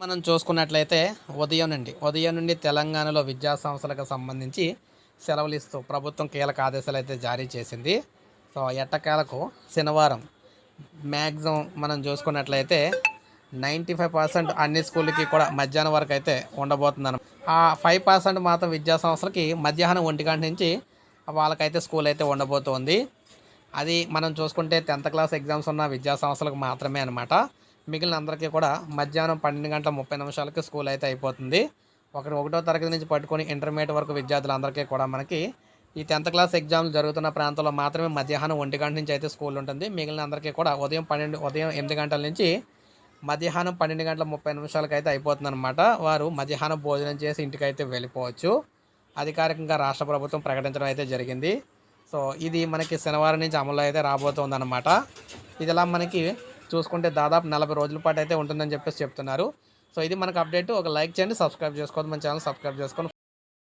మనం చూసుకున్నట్లయితే ఉదయం నుండి ఉదయం నుండి తెలంగాణలో విద్యా సంస్థలకు సంబంధించి సెలవులు ఇస్తూ ప్రభుత్వం కీలక ఆదేశాలు అయితే జారీ చేసింది. సో ఎట్టకేలకు శనివారం మ్యాక్సిమం మనం చూసుకున్నట్లయితే నైంటీ ఫైవ్ పర్సెంట్ అన్ని స్కూళ్ళకి కూడా మధ్యాహ్నం వరకు అయితే ఉండబోతుందన్న ఆ ఫైవ్ పర్సెంట్ మాత్రం విద్యా సంస్థలకి మధ్యాహ్నం ఒంటి గంట నుంచి వాళ్ళకైతే స్కూల్ అయితే ఉండబోతోంది. అది మనం చూసుకుంటే టెన్త్ క్లాస్ ఎగ్జామ్స్ ఉన్న విద్యా సంస్థలకు మాత్రమే అనమాట మిగిలిన అందరికీ కూడా మధ్యాహ్నం పన్నెండు గంటల ముప్పై నిమిషాలకి స్కూల్ అయితే అయిపోతుంది. ఒకటి ఒకటో తరగతి నుంచి పట్టుకొని ఇంటర్మీడియట్ వరకు విద్యార్థులందరికీ కూడా మనకి ఈ టెన్త్ క్లాస్ ఎగ్జామ్స్ జరుగుతున్న ప్రాంతంలో మాత్రమే మధ్యాహ్నం ఒంటి గంట నుంచి అయితే స్కూల్ ఉంటుంది. మిగిలిన అందరికీ కూడా ఉదయం పన్నెండు ఉదయం ఎనిమిది గంటల నుంచి మధ్యాహ్నం పన్నెండు గంటల ముప్పై నిమిషాలకి అయితే అయిపోతుంది అనమాట వారు మధ్యాహ్నం భోజనం చేసి ఇంటికైతే వెళ్ళిపోవచ్చు. అధికారికంగా రాష్ట్ర ప్రభుత్వం ప్రకటించడం అయితే జరిగింది. సో ఇది మనకి శనివారం నుంచి అమలు అయితే రాబోతుంది ఇదిలా ఇది ఇలా మనకి చూసుకుంటే దాదాపు నలభై రోజుల పాటు అయితే ఉంటుందని చెప్పేసి చెప్తున్నారు. సో ఇది మనకు అప్డేట్. ఒక లైక్ చేయండి సబ్స్క్రైబ్ చేసుకోవద్దు. మన ఛానల్ సబ్స్క్రైబ్ చేసుకొని